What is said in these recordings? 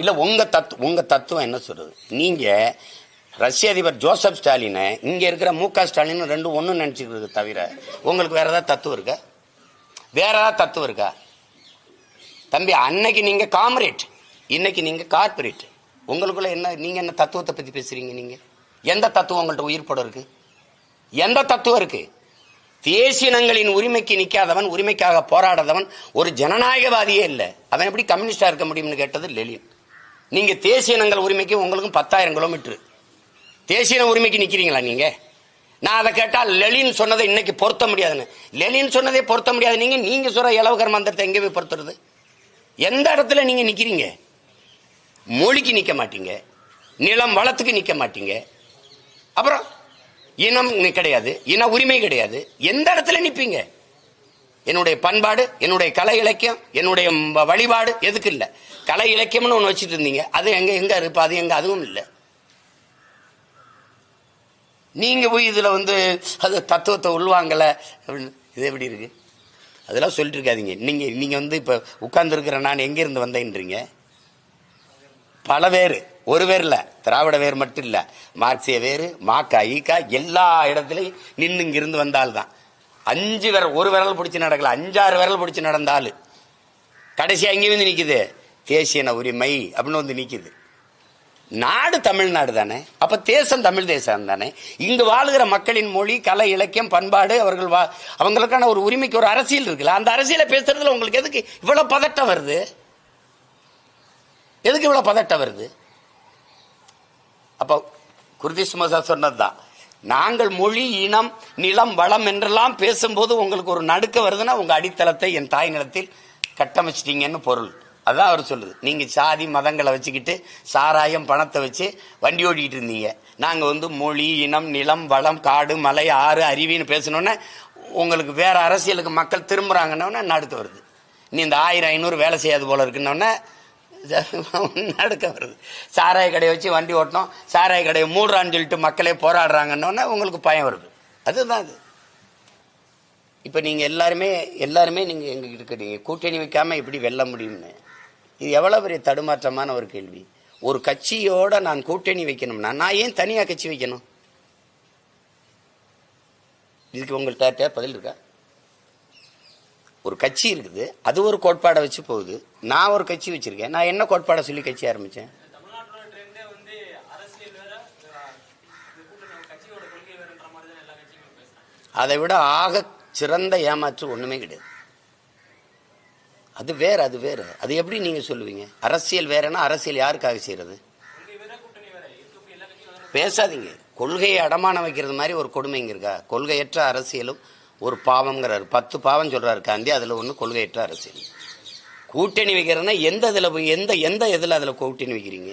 இல்லை உங்கள் தத்து உங்கள் தத்துவம் என்ன சொல்கிறது நீங்கள் ரஷ்ய அதிபர் ஜோசப் ஸ்டாலினை இங்கே இருக்கிற மு க ஸ்டாலின் ரெண்டும் ஒன்றும் நினச்சிக்கிறது தவிர உங்களுக்கு வேறு ஏதாவது தத்துவம் இருக்கா? வேற ஏதாவது தத்துவம் இருக்கா? தம்பி அன்னைக்கு நீங்கள் காமரேட். இன்னைக்கு நீங்கள் கார்பரேட் உங்களுக்குள்ள என்ன நீங்கள் என்ன தத்துவத்தை பற்றி பேசுகிறீங்க நீங்கள் எந்த தத்துவம் உங்கள்கிட்ட உயிர்ப்படம் இருக்குது எந்த தத்துவம் இருக்குது தேசியனங்களின் உரிமைக்கு நிற்காதவன் உரிமைக்காக போராடாதவன் ஒரு ஜனநாயகவாதியே இல்லை. அவன் எப்படி கம்யூனிஸ்டாக இருக்க முடியும்னு கேட்டது லெலின் நீங்க தேசியனங்கள் உரிமைக்கு உங்களுக்கும் பத்தாயிரம் கிலோமீட்டர். தேசிய உரிமைக்கு நிக்கிறீங்களா நீங்க? நான் அதை கேட்டால் லெலின் சொன்னதை இன்னைக்கு பொருத்த முடியாதுன்னு. லெலின் சொன்னதை பொருத்த முடியாது. நீங்க நீங்க சொல்ற இலவகர் மந்திரத்தை எங்கே போய் பொருத்துறது? எந்த இடத்துல நீங்க நிக்கிறீங்க? மொழிக்கு நிக்க மாட்டீங்க. நிலம் வளத்துக்கு நிக்க மாட்டீங்க. அப்புறம் இனம் கிடையாது. இன உரிமை கிடையாது. எந்த இடத்துல நிற்பீங்க என்னுடைய பண்பாடு என்னுடைய கலை இலக்கியம் என்னுடைய வழிபாடு எதுக்கு இல்ல? கலை இலக்கியம்னு ஒன்று வச்சுட்டு இருந்தீங்க. அது எங்க எங்க இருப்பா அது எங்க அதுவும் இல்லை. நீங்க போய் இதுல வந்து அது தத்துவத்தை உள்வாங்கல அப்படின்னு இது எப்படி இருக்கு? அதெல்லாம் சொல்லிட்டு இருக்காதிங்க. நீங்க நீங்க வந்து இப்ப உட்கார்ந்துருக்கிற நான் எங்க இருந்து வந்தேன்றீங்க? பல பேர் ஒரு பேர் இல்லை. திராவிட வேர் மட்டும் இல்லை. மார்க்சிய வேறு மாக்கா ஈக்கா எல்லா இடத்துலையும் நின்று இங்க இருந்து வந்தால்தான். அஞ்சு விரல் ஒரு விரல் பிடிச்சி நடக்கல அஞ்சாறு விரல் பிடிச்சி நடந்தாலு. கடைசி அங்கே வந்து நிக்குது. தேசியன உரிமை அப்படின்னு வந்து நிற்கிது நாடு தமிழ்நாடு தானே? அப்போ தேசம் தமிழ் தேசம் தானே? இங்கு வாழுகிற மக்களின் மொழி கலை இலக்கியம் பண்பாடு அவர்கள் வா- அவங்களுக்கான ஒரு உரிமைக்கு ஒரு அரசியல் இருக்குல்ல? அந்த அரசியலை பேசுறதுல உங்களுக்கு எதுக்கு இவ்வளோ பதட்டம் வருது? எதுக்கு இவ்வளோ பதட்டம் வருது? அப்போ குருதி சுமசா சொன்னதுதான். நாங்கள் மொழி இனம் நிலம் வளம் என்றெல்லாம் பேசும்போது உங்களுக்கு ஒரு நடுக்க வருதுன்னா உங்கள் அடித்தளத்தை என் தாய் நிலத்தில் கட்டமைச்சிட்டீங்கன்னு பொருள். அதான் அவர் சொல்லுது. நீங்கள் சாதி மதங்களை வச்சுக்கிட்டு சாராயம் பணத்தை வச்சு வண்டி ஓடிக்கிட்டு இருந்தீங்க. நாங்கள் வந்து மொழி இனம் நிலம் வளம் காடு மலை ஆறு அருவின்னு பேசணுன்னே உங்களுக்கு வேறு அரசியலுக்கு மக்கள் திரும்புகிறாங்கன்னொன்னே நடுக்க வருது. நீ இந்த ஆயிரம் ஐநூறு வேலை செய்யாது போல இருக்குன்னொன்னே நடக்க வருது சாராய கடையை வச்சு வண்டி ஓட்டணும். சாராய கடையை மூடுறான்னு சொல்லிட்டு மக்களே போராடுறாங்கன்னொன்னே உங்களுக்கு பயம் வருது. அதுதான் அது. இப்போ நீங்கள் எல்லாருமே எல்லாருமே நீங்கள் எங்ககிட்ட இருக்கிறீங்க. கூட்டணி வைக்காமல் எப்படி வெல்ல முடியும்னு? இது எவ்வளோ பெரிய தடுமாற்றமான ஒரு கேள்வி. ஒரு கட்சியோட நான் கூட்டணி வைக்கணும்னா நான் ஏன் தனியாக கட்சி வைக்கணும்? இதுக்கு உங்கள்கிட்ட பதில் இருக்கா? ஒரு கட்சி இருக்குது. அது ஒரு கோட்பாடை வச்சு போகுது. நான் ஒரு கட்சி வச்சிருக்கேன். நான் என்ன கோட்பாடை சொல்லி கட்சி ஆரம்பிச்சேன்? அதை விட ஆக சிறந்த ஏமாற்று ஒண்ணுமே கிடையாது. அது வேற அது வேற. அது எப்படி நீங்க சொல்லுவீங்க? அரசியல் வேறன்னா அரசியல் யாருக்காக செய்யறது? பேசாதீங்க. கொள்கையை அடமானம் வைக்கிறது மாதிரி ஒரு கொடுமை இங்க இருக்கா? கொள்கையற்ற அரசியலும் ஒரு பாவம்ங்கிறாரு. பத்து பாவம் சொல்றாரு காந்தி அதில் ஒன்று கொள்கையற்ற அரசியல். கூட்டணி வைக்கிறேன்னா எந்த இதில் போய் எந்த எந்த இதில் அதில் கூட்டணி வைக்கிறீங்க?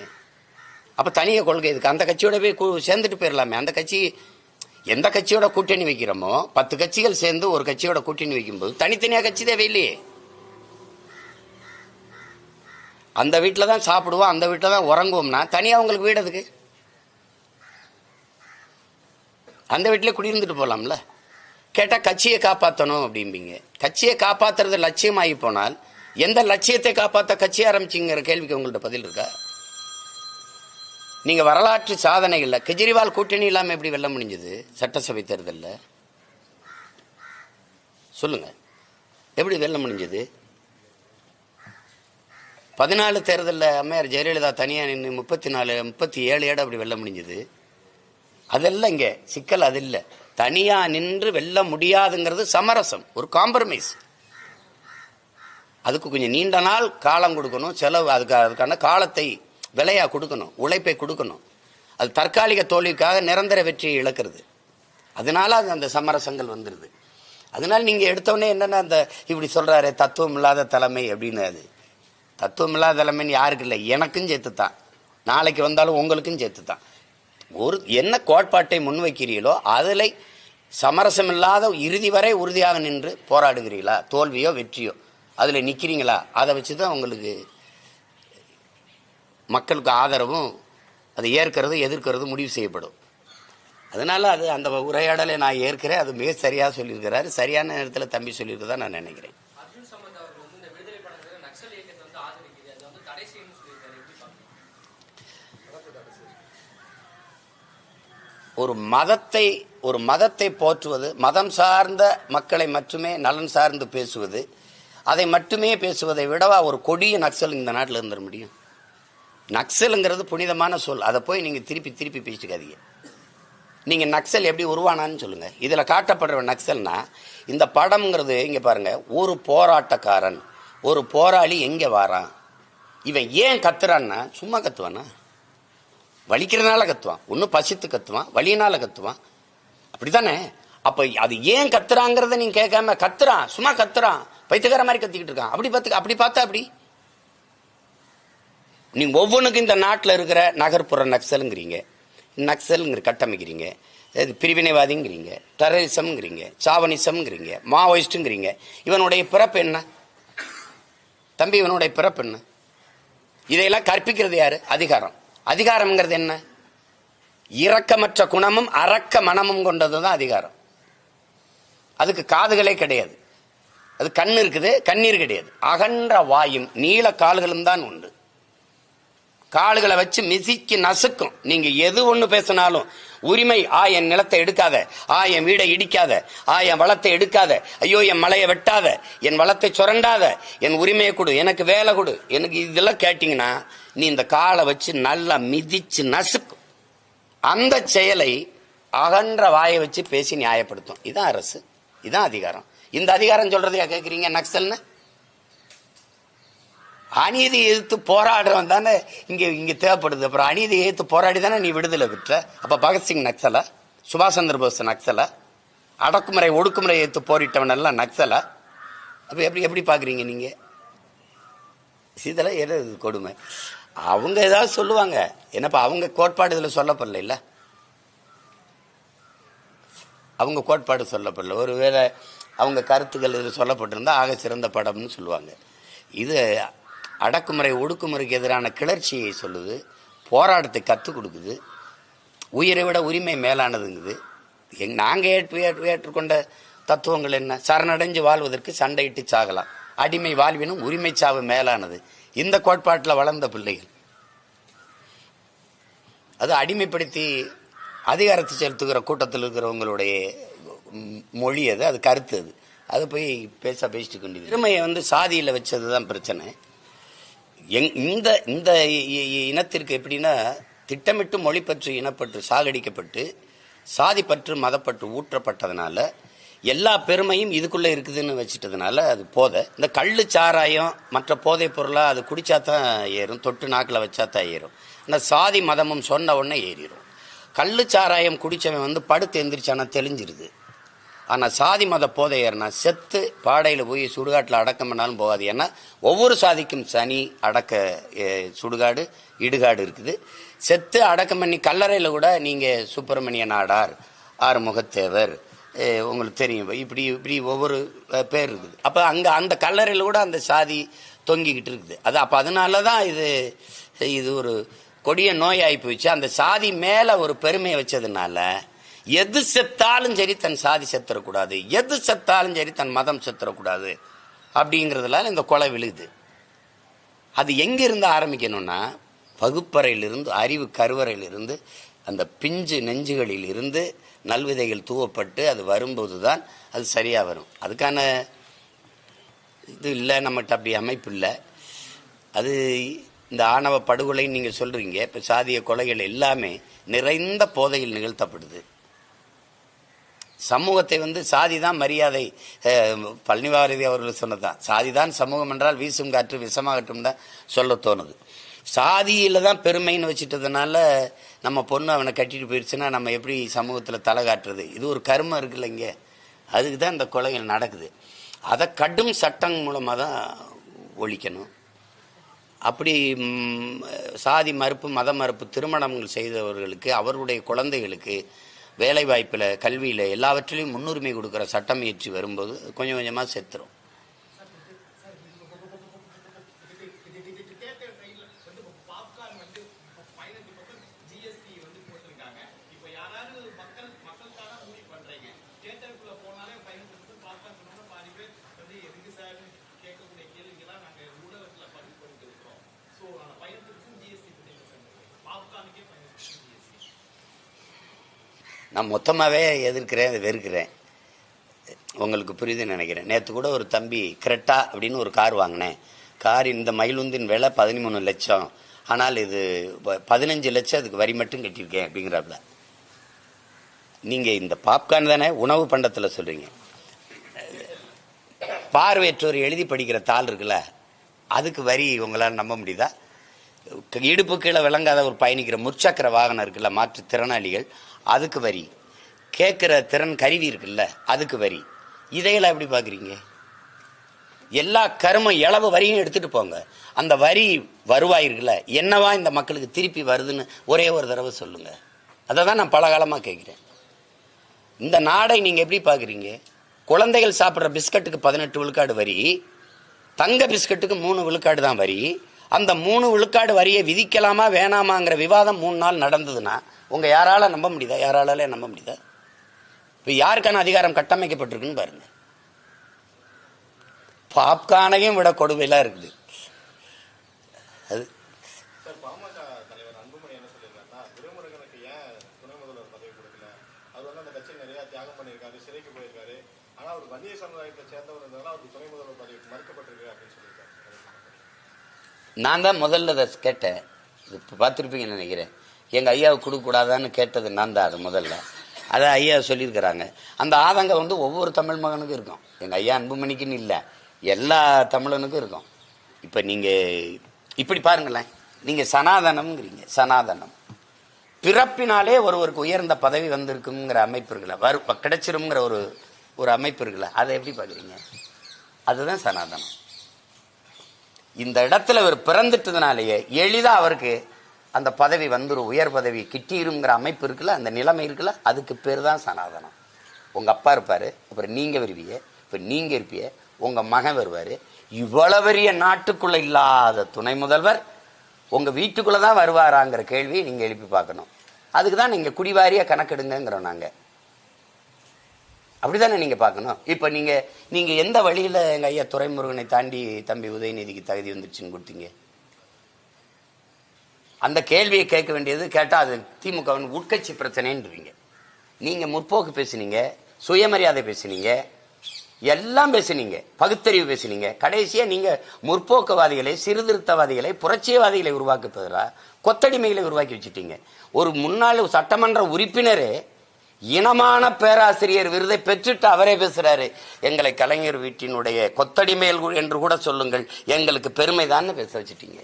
அப்போ தனியாக கொள்கை இதுக்கு. அந்த கட்சியோட போய் சேர்ந்துட்டு போயிடலாமே அந்த கட்சி எந்த கட்சியோட கூட்டணி வைக்கிறோமோ பத்து கட்சிகள் சேர்ந்து ஒரு கட்சியோட கூட்டணி வைக்கும்போது தனித்தனியாக கட்சி தேவையில்லையே. அந்த வீட்டில் தான் சாப்பிடுவோம் அந்த வீட்டில் தான் உறங்குவோம்னா தனியாக உங்களுக்கு வீடு அதுக்கு அந்த வீட்டிலே குடியிருந்துட்டு போகலாம்ல கேட்டால் கட்சியை காப்பாற்றணும் அப்படிம்பீங்க. கட்சியை காப்பாற்றுறது லட்சியமாகி போனால் எந்த லட்சியத்தை காப்பாற்ற கட்சி ஆரம்பிச்சிங்கிற கேள்விக்கு உங்கள்ட்ட பதில் இருக்கா? நீங்கள் வரலாற்று சாதனைகளில் கெஜ்ரிவால் கூட்டணி இல்லாமல் எப்படி வெல்ல முடிஞ்சது? சட்டசபை தேர்தலில். சொல்லுங்க. எப்படி வெல்ல முடிஞ்சது? பதினாலு தேர்தலில் அம்மையார் ஜெயலலிதா தனியாக நின்று முப்பத்தி நாலு முப்பத்தி ஏழு ஏட அப்படி வெல்ல முடிஞ்சது? அதெல்லாம் இங்கே சிக்கல் அது இல்லை. தனியா நின்று வெல்ல முடியாதுங்கிறது சமரசம் ஒரு காம்ப்ரமைஸ் அதுக்கு கொஞ்சம் நீண்ட நாள் காலம் கொடுக்கணும் செலவு அதுக்கு அதுக்கான காலத்தை விலையா கொடுக்கணும் உழைப்பை கொடுக்கணும். அது தற்காலிக தோல்விக்காக நிரந்தர வெற்றியை இழக்கிறது. அதனால அது அந்த சமரசங்கள் வந்துடுது அதனால நீங்கள் எடுத்தோடனே என்னென்ன அந்த இப்படி சொல்கிறாரு தத்துவம் இல்லாத தலைமை அப்படின்னு அது. தத்துவம் இல்லாத தலைமைன்னு யாருக்கு இல்லை எனக்கும் சேர்த்து தான் நாளைக்கு வந்தாலும் உங்களுக்கும் சேர்த்து தான் ஒரு என்ன கோட்பாட்டை முன்வைக்கிறீங்களோ அதில் சமரசம் இல்லாத இறுதி வரை உறுதியாக நின்று போராடுகிறீங்களா தோல்வியோ வெற்றியோ? அதில் நிற்கிறீங்களா அதை வச்சு தான் உங்களுக்கு மக்களுக்கு ஆதரவும் அதை ஏற்கிறது எதிர்க்கிறது முடிவு செய்யப்படும். அதனால் அது அந்த உரையாடலை நான் ஏற்கிறேன். அது மிக சரியாக சொல்லியிருக்கிறாரு. சரியான நேரத்தில் தம்பி சொல்லியிருக்கதா நான் நினைக்கிறேன் அர்ஜுன் சம்பத் அவர்கள் வந்து இந்த விடுதலை படத்துல நக்சல் இயக்கத்தை வந்து ஆதரிக்குது அதை வந்து தடை செய்யணும்னு சொல்லியிருக்காரு எப்படி ஒரு மதத்தை ஒரு மதத்தை போற்றுவது மதம் சார்ந்த மக்களை மட்டுமே நலன் சார்ந்து பேசுவது அதை மட்டுமே பேசுவதை விடவா ஒரு கொடிய நக்சல் இந்த நாட்டில் இருந்துட முடியும்? நக்சலுங்கிறது புனிதமான சொல். அதை போய் நீங்கள் திருப்பி திருப்பி பேசிக்காதீங்க. நீங்கள் நக்சல் எப்படி உருவானான்னு சொல்லுங்கள் இதில் காட்டப்படுற நக்சல்னா இந்த படம்ங்கிறது இங்கே பாருங்கள் ஒரு போராட்டக்காரன் ஒரு போராளி எங்கே வாரான்? இவன் ஏன் கத்துறான்னா சும்மா கத்துவானா? வலிக்கிறதுனால கத்துவான். ஒன்றும் பசித்து கத்துவான் வலியினால கத்துவான். அப்படிதானே அப்ப அது ஏன் கத்துறாங்கிறத நீங்கள் கேட்காம கத்துறான் சும்மா கத்துறான் பைத்தியக்கார மாதிரி கத்திக்கிட்டு இருக்கான். அப்படி பார்த்து அப்படி பார்த்தா அப்படி நீங்கள் ஒவ்வொன்றுக்கும் இந்த நாட்டில் இருக்கிற நகர்ப்புற நக்சலுங்கிறீங்க. நக்சலுங்கிற கட்டமைக்கிறீங்க. இது பிரிவினைவாதிங்கிறீங்க. டெரரிசம்ங்கிறீங்க சாவனிசம்ங்கிறீங்க மாவோயிஸ்ட்டுங்கிறீங்க இவனுடைய பிறப்பு என்ன? தம்பி இவனுடைய பிறப்பு என்ன? இதையெல்லாம் கற்பிக்கிறது யாரு? அதிகாரம். அதிகாரம்ங்கிறது என்ன? இரக்கமற்ற குணமும் அரக்க மனமும் கொண்டதுதான் அதிகாரம். அதுக்கு காதுகளே கிடையாது. அது கண் இருக்குது கண்ணீர் கிடையாது. அகன்ற வாயும் நீல கால்களும் தான் உண்டு. கால்களை வச்சு மிதிக்கு நசுக்கும். நீங்க எது ஒண்ணு பேசினாலும் உரிமை ஆ என் நிலத்தை எடுக்காத. ஆ என் வீடை இடிக்காத. ஆ என் வளத்தை எடுக்காத. ஐயோ என் மலையை வெட்டாத. என் வளத்தை சுரண்டாத. என் உரிமையை கொடு. எனக்கு வேலை கொடு. எனக்கு இதெல்லாம் கேட்டிங்கன்னா நீ இந்த காலை வச்சு நல்லா மிதிச்சு நசுக்கும் அந்த செயலை அகன்ற வாயை வச்சு பேசி நியாயப்படுத்தும். இதான் அரசு. இதான் அதிகாரம். இந்த அதிகாரம் சொல்றதையா கேட்குறீங்க நக்சல்னு? அநீதி எதிர்த்து போராடுறவன் தானே இங்கே இங்கே தேவைப்படுது. அப்புறம் அநீதி எதிர்த்து போராடி தானே நீ விடுதலை பெற்ற? அப்போ பகத்சிங் நக்சலா? சுபாஷ் சந்திர போஸ் நக்சலா? அடக்குமுறை ஒடுக்குமுறை எதிர்த்து போரிட்டவன் எல்லாம் நக்சலா? அப்போ எப்படி எப்படி பார்க்குறீங்க நீங்கள் இதெல்லாம் எது கொடுமை? அவங்க ஏதாவது சொல்லுவாங்க. என்னப்பா அவங்க கோட்பாடு இதில் சொல்லப்படல இல்லை? அவங்க கோட்பாடு சொல்லப்படல. ஒருவேளை அவங்க கருத்துக்கள் இதில் சொல்லப்பட்டிருந்தா ஆக சிறந்த படம்னு சொல்லுவாங்க. இது அடக்குமுறை ஒடுக்குமுறைக்கு எதிரான கிளர்ச்சியை சொல்லுது போராட்டத்தை கற்றுக் கொடுக்குது உயிரை விட உரிமை மேலானதுங்குது. எங் நாங்கள் ஏற்று ஏற்றுக்கொண்ட தத்துவங்கள் என்ன? சரணடைஞ்சு வாழ்வதற்கு சண்டையிட்டு சாகலாம். அடிமை வாழ்வினும் உரிமை சாவு மேலானது. இந்த கோட்பாட்டில் வளர்ந்த பிள்ளைகள். அது அடிமைப்படுத்தி அதிகாரத்தை செலுத்துகிற கூட்டத்தில் இருக்கிறவங்களுடைய மொழி அது அது கருத்து அது. அது போய் பேச பேசிட்டு கொண்டு திறமையை வந்து சாதியில் வச்சது தான் பிரச்சனை. எங் இந்த இந்த இனத்திற்கு எப்படின்னா திட்டமிட்டு மொழிப்பற்று இனப்பற்று சாகடிக்கப்பட்டு சாதி பற்று மதப்பற்று ஊற்றப்பட்டதுனால எல்லா பெருமையும் இதுக்குள்ளே இருக்குதுன்னு வச்சுட்டதுனால அது போதை. இந்த கல் சாராயம் மற்ற போதைப் பொருளாக அது குடிச்சா தான் ஏறும் தொட்டு நாக்கில் வச்சா தான் ஏறும். இந்த சாதி மதமும் சொன்ன உடனே ஏறிடும் கல் சாராயம் குடித்தவன் வந்து படுத்து எந்திரிச்சானா தெளிஞ்சிருது. ஆனால் சாதி மத போதை ஏறினா செத்து பாடையில் போய் சுடுகாட்டில் அடக்கம் பண்ணாலும் போகாது. ஏன்னா ஒவ்வொரு சாதிக்கும் சனி அடக்க சுடுகாடு இடுகாடு இருக்குது. செத்து அடக்கம் பண்ணி கல்லறையில் கூட நீங்கள் சுப்பிரமணிய நாடார் ஆறுமுகத்தேவர் உங்களுக்கு தெரியும். இப்படி இப்படி ஒவ்வொரு பேர் இருக்குது. அப்போ அங்கே அந்த கல்லறையில் கூட அந்த சாதி தொங்கிக்கிட்டு இருக்குது. அது அப்போ அதனால தான் இது இது ஒரு கொடிய நோயாகி போயிடுச்சு அந்த சாதி மேலே ஒரு பெருமையை வச்சதுனால எது செத்தாலும் சரி தன் சாதி செத்துறக்கூடாது. எது செத்தாலும் சரி தன் மதம் செத்துறக்கூடாது. அப்படிங்கிறதுனால இந்த கொலை விழுது. அது எங்கிருந்து ஆரம்பிக்கணும்னா வகுப்பறையிலிருந்து அறிவு கருவறையிலிருந்து அந்த பிஞ்சு நெஞ்சுகளில் இருந்து நல்விதைகள் தூவப்பட்டு அது வரும்போது தான் அது சரியாக வரும். அதுக்கான இது இல்லை நம்மகிட்ட அப்படி அமைப்பு இல்லை. அது இந்த ஆணவ படுகொலைன்னு நீங்கள் சொல்கிறீங்க இப்போ சாதிய கொலைகள் எல்லாமே நிறைந்த போதையில் நிகழ்த்தப்படுது. சமூகத்தை வந்து சாதி தான் மரியாதை பழனிவாரதி அவர்கள் சொன்னதுதான். சாதி தான் சமூகம் என்றால் வீசும் காற்று விஷமாகட்டும் தான் சொல்ல தோணுது. சாதியில் தான் பெருமைன்னு வச்சுட்டதுனால நம்ம பொண்ணு அவனை கட்டிட்டு போயிடுச்சுன்னா நம்ம எப்படி சமூகத்தில் தலை காட்டுறது? இது ஒரு கருமம் இருக்குல்ல இங்கே. அதுக்கு தான் இந்த கொலைகள் நடக்குது. அதை கடும் சட்டம் மூலமாக தான் ஒழிக்கணும். அப்படி சாதி மறுப்பு மத மறுப்பு திருமணங்கள் செய்தவர்களுக்கு அவருடைய குழந்தைகளுக்கு வேலைவாய்ப்பில் கல்வியில் எல்லாவற்றிலையும் முன்னுரிமை கொடுக்குற சட்டம் இயற்றி வரும்போது கொஞ்சம் கொஞ்சமாக செத்துரும். நான் மொத்தமாகவே எதிர்க்கிறேன் அதை வெறுக்கிறேன். உங்களுக்கு புரியுதுன்னு நினைக்கிறேன். நேற்று கூட ஒரு தம்பி கிரெட்டா அப்படின்னு ஒரு கார் வாங்கினேன். கார் இந்த மயிலுந்தின் விலை பதிமூணு லட்சம். ஆனால் இது ப- பதினஞ்சு லட்சம் அதுக்கு வரி மட்டும் கட்டியிருக்கேன் அப்படிங்கிறாப்புல நீங்கள் இந்த பாப்கார்ன் தானே உணவு பண்டத்தில் சொல்கிறீங்க பார்வையற்றோர் எழுதி படிக்கிற தாள் இருக்குல்ல அதுக்கு வரி உங்களால் நம்ப முடியுதா? இடுப்பு கீழே விளங்காத ஒரு பயணிக்கிற முற்சக்கர வாகனம் இருக்குல்ல மாற்று திறனாளிகள் அதுக்கு வரி. கேட்குற திறன் கருவி இருக்குல்ல அதுக்கு வரி. இதையெல்லாம் எப்படி பார்க்குறீங்க? எல்லா கரும இளவு வரியும் எடுத்துகிட்டு போங்க. அந்த வரி வருவாய் இருக்குல்ல என்னவா இந்த மக்களுக்கு திருப்பி வருதுன்னு ஒரே ஒரு தடவை சொல்லுங்கள் அதை தான் நான் பல காலமாக கேட்குறேன். இந்த நாடை நீங்கள் எப்படி பார்க்குறீங்க? குழந்தைகள் சாப்பிட்ற பிஸ்கட்டுக்கு பதினெட்டு விழுக்காடு வரி தங்க பிஸ்கட்டுக்கு மூணு விழுக்காடு தான் வரி. அந்த மூணு விழுக்காடு வரியை விதிக்கலாமா வேணாமாங்கிற விவாதம் மூணு நாள் நடந்ததுன்னா உங்கள் யாரால நம்ப முடியுதா? யாராலே நம்ப முடியுதா? இப்போ யாருக்கான அதிகாரம் கட்டமைக்கப்பட்டிருக்குன்னு பாருங்க. பாப்கானையும் விட கொடுமையெல்லாம் இருக்குது. அது சிறைக்கு போயிருக்காரு. ஆனா அவர் வன்னிய சமுதாயத்தை சேர்ந்தவர் இருந்ததால அவருக்கு துணை முதல்வர் பதவி மறுக்கப்பட்டிருக்கு அப்படின்னு சொல்லியிருக்காரு. நான் தான் முதல்ல அதை கேட்டேன். இது இப்போ பார்த்துருப்பீங்கன்னு நினைக்கிறேன். எங்கள் ஐயாவை கொடுக்கக்கூடாதான்னு கேட்டது நான் தான் அது முதல்ல. அதை ஐயா சொல்லியிருக்கிறாங்க. அந்த ஆதங்கம் வந்து ஒவ்வொரு தமிழ் மகனுக்கும் இருக்கும். எங்கள் ஐயா அன்புமணிக்குன்னு இல்லை. எல்லா தமிழனுக்கும் இருக்கும். இப்போ நீங்கள் இப்படி பாருங்களேன். நீங்கள் சனாதனம்ங்கிறீங்க. சனாதனம். பிறப்பினாலே ஒருவருக்கு உயர்ந்த பதவி வந்திருக்குங்கிற அமைப்பு இருக்குல்ல. வரு கிடைச்சிருங்கிற ஒரு ஒரு அமைப்பு இருக்குல்ல. அதை எப்படி பார்க்குறீங்க? அதுதான் சனாதனம். இந்த இடத்துல இவர் பிறந்துட்டதுனாலேயே எளிதா அவருக்கு அந்த பதவி வந்துடும் உயர் பதவி கிட்டிருங்கிற அமைப்பு இருக்குல்ல அந்த நிலைமை இருக்குல்ல அதுக்கு பேர் தான் சனாதனம். உங்க அப்பா இருப்பாரு அப்புறம் நீங்க வருவிய இப்ப நீங்க இருப்பிய உங்க மகன் வருவாரு. இவ்வளவு பெரிய நாட்டுக்குள்ள இல்லாத துணை முதல்வர் உங்க வீட்டுக்குள்ளே தான் வருவாராங்கிற கேள்வி நீங்க எழுப்பி பார்க்கணும். அதுக்கு தான் நீங்க குடிவாரியா கணக்கெடுங்கிறோம் அப்படி அப்படிதானே நீங்க பார்க்கணும். இப்போ நீங்க நீங்க எந்த வழியில எங்க ஐயா துரைமுருகனை தாண்டி தம்பி உதயநிதிக்கு தகுதி வந்துருச்சுன்னு கொடுத்தீங்க? அந்த கேள்வியை கேட்க வேண்டியது கேட்டா அது திமுகவின் உட்கட்சி பிரச்சனைன்றீங்க. நீங்க முற்போக்கு பேசுனீங்க சுயமரியாதை பேசுனீங்க எல்லாம் பேசுனீங்க பகுத்தறிவு பேசுனீங்க. கடைசியா நீங்க முற்போக்குவாதிகளை சீர்திருத்தவாதிகளை புரட்சியவாதிகளை உருவாக்க கொத்தடிமைகளை உருவாக்கி வச்சுட்டீங்க. ஒரு முன்னாள் சட்டமன்ற உறுப்பினரே இனமான பேராசிரியர் விருதை பெற்றுட்டு அவரே பேசுறாரு. எங்களை கலைஞர் வீட்டினுடைய கொத்தடிமைகள் என்று கூட சொல்லுங்கள். எங்களுக்கு பெருமைதான்னு பேச வச்சுட்டீங்க.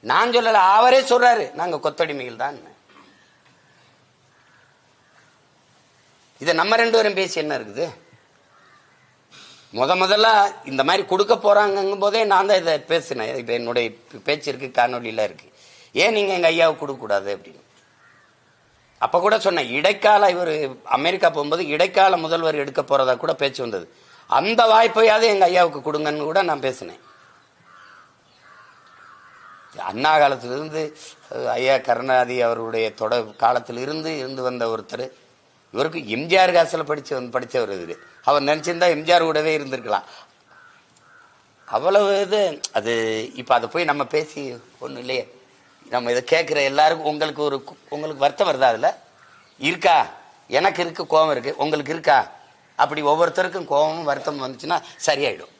நான் சொல்லல அவரே சொல்றாரு. நாங்க கொத்தடிமைகள் தான் இதை நம்ம ரெண்டு பேரும் பேசி என்ன இருக்குது? முத முதல்ல இந்த மாதிரி கொடுக்க போறாங்கும் போதே நான் தான் இதை பேசினேன். இப்போ என்னுடைய பேச்சு இருக்கு காணொலியில இருக்கு. ஏன் நீங்க எங்க ஐயாவுக்கு கொடுக்கக்கூடாது அப்படின்னு? அப்ப கூட சொன்னேன் இடைக்கால இவர் அமெரிக்கா போகும்போது இடைக்கால முதல்வர் எடுக்க போறதா கூட பேச்சு வந்தது. அந்த வாய்ப்பையாவது எங்க ஐயாவுக்கு கொடுங்கன்னு கூட நான் பேசினேன். அண்ணா காலத்திலிருந்து ஐயா கருணாதி அவருடைய தொட காலத்திலிருந்து இருந்து வந்த ஒருத்தர் இவருக்கு எம்ஜிஆர் காசில் படிச்ச படிச்சவர் இது அவர் நினச்சிருந்தா எம்ஜிஆர் கூடவே இருந்திருக்கலாம். அவ்வளவு இது அது இப்போ அதை போய் நம்ம பேசி ஒன்றும் இல்லையே. நம்ம இதை கேட்குற எல்லாருக்கும் உங்களுக்கு ஒரு உங்களுக்கு வருத்தம் வருதா அதில்? இருக்கா? எனக்கு இருக்கு கோபம் இருக்கு. உங்களுக்கு இருக்கா? அப்படி ஒவ்வொருத்தருக்கும் கோபமும் வருத்தம் வந்துச்சுன்னா சரியாயிடும்.